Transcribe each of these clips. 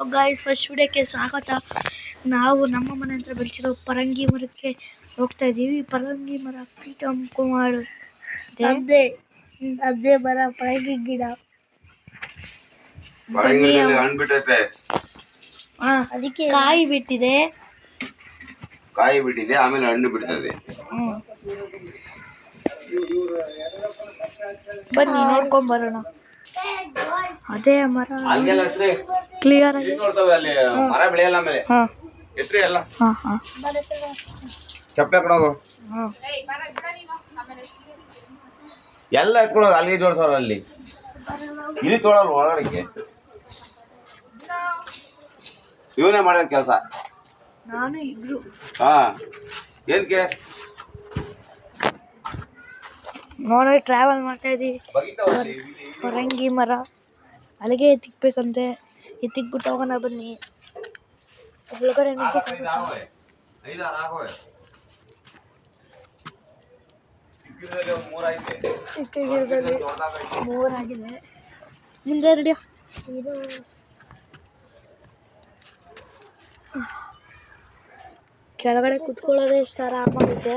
Guys first ವಿಡಿಯೋಕ್ಕೆ ಸ್ವಾಗತ. ನಾವು ನಮ್ಮ ಮನೆ ಹತ್ರ ಬೆಳೆಸಿರೋ ಪರಂಗಿ ಮರಕ್ಕೆ ಹೋಗ್ತಾ ಇದ್ದೀವಿ ಪರಂಗಿ ಮರ ಪ್ರೀತಮ್ ಕುಮಾರ್ ಅದೇ ಅದೇ ಮರ ಪರಂಗಿ ಗಿಡ. ಅದಕ್ಕೆ ಕಾಯಿ ಬಿಟ್ಟಿದೆ. ಕಾಯಿ ಬಿಟ್ಟಿದೆ ಆಮೇಲೆ ಹಣ್ಣು ಬಿಡ್ತದೆ. ಹ್ಮ್. ಬನ್ನಿ ನೋಡ್ಕೊಂಡ್ ಬರೋಣ. ಅದೇ ಮರ. ಕ್ಲಿಯರ್ ಆಗಿ. ನೋಡ್ತವೆ ಅಲ್ಲಿ ಮರ ಬೆಳೆಯಲ್ಲ ಆಮೇಲೆ. ಹಾ. ಹಾ ಹಾ. ಚಪ್ಪೆ ಕಡೋಗು ಹಾ. ಎಲ್ಲ ಎತ್ಕೊಳ್ಳೋದು ಅಲ್ಲಿ ಜೋಡ್ಸೋರು ಅಲ್ಲಿ. ಇಲ್ಲಿ ತೋಳಲ್ ಒಳಗಡೆಗೆ? ಇವನೇ ಮಾಡೋದು ಕೆಲಸ. ನಾನು ಇಬ್ರು. ಹಾ. ಏನಕ್ಕೆ ನೋಡಿ ಟ್ರಾವೆಲ್ ಮಾಡ್ತಾ ಇದ್ದೀವಿ. ಪರಂಗಿ ಮರ. ಅಲ್ಲಿಗೆ ಎತ್ತಿಕ್ಬೇಕಂತೆ. ಎತ್ತಿಕ್ಬಿಟ್ಟು ಹೋಗೋಣ ಬನ್ನಿ. ಒಳಗಡೆ ಮೂರಾಗಿದೆ ಮುಂದೆ ರೆಡಿ ಇದು ಕೆಳಗಡೆ ಕುತ್ಕೊಳ್ಳೋದೇ ಇಷ್ಟ ಆರಾಮಾಗಿದೆ.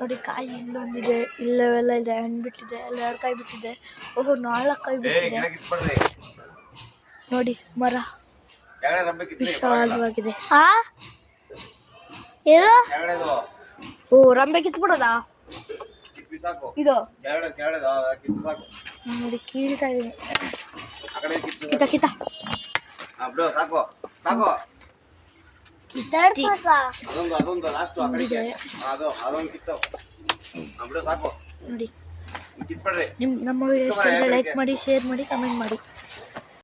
ನೋಡಿ ಕಾಯಿ ಇಲ್ಲೊಂದಿದೆ. ಇಲ್ಲವೆಲ್ಲ ಇದೆ ಹಣ್ಣು ಬಿಟ್ಟಿದೆ ಅಲ್ಲಿ ಎರಡು ಕಾಯಿ ಬಿಟ್ಟಿದೆ. ಓಹೋ ನಾಲ್ಕು ಕಾಯಿ ಬಿಟ್ಟಿದೆ. ನೋಡಿ ಮರ. ವಿಶಾಲವಾಗಿದೆ. ಆ? ಏನು? ಓ ರಂಬೆ ಕಿತ್ಬಿಡೋದಾ? ಇದು? ನೋಡಿ ಕೀಳ್ತಾ ಇದೀನಿ ಕಿತ್ತ ಕಿತ್ತ. ಕಿತ ಕಿತ ಸಾಕು. ಸಾಕು. ಅದೊಂದು ಅದೊಂದು ಲಾಸ್ಟ್ ಆ ಕಡೆಗೆ ಹಾ, ಅದು ಅದೊಂದು ಕಿತ್ತು ಹಾ, ಬಿಡು ಸಾಕು ನೋಡಿ ಕಿತ್ಬಿಡ್ರಿ ನಿಮ್ ನಮ್ಮ ವಿಡಿಯೋ ಇಷ್ಟ ಲೈಕ್ ಮಾಡಿ ಶೇರ್ ಮಾಡಿ ಕಮೆಂಟ್ ಮಾಡಿ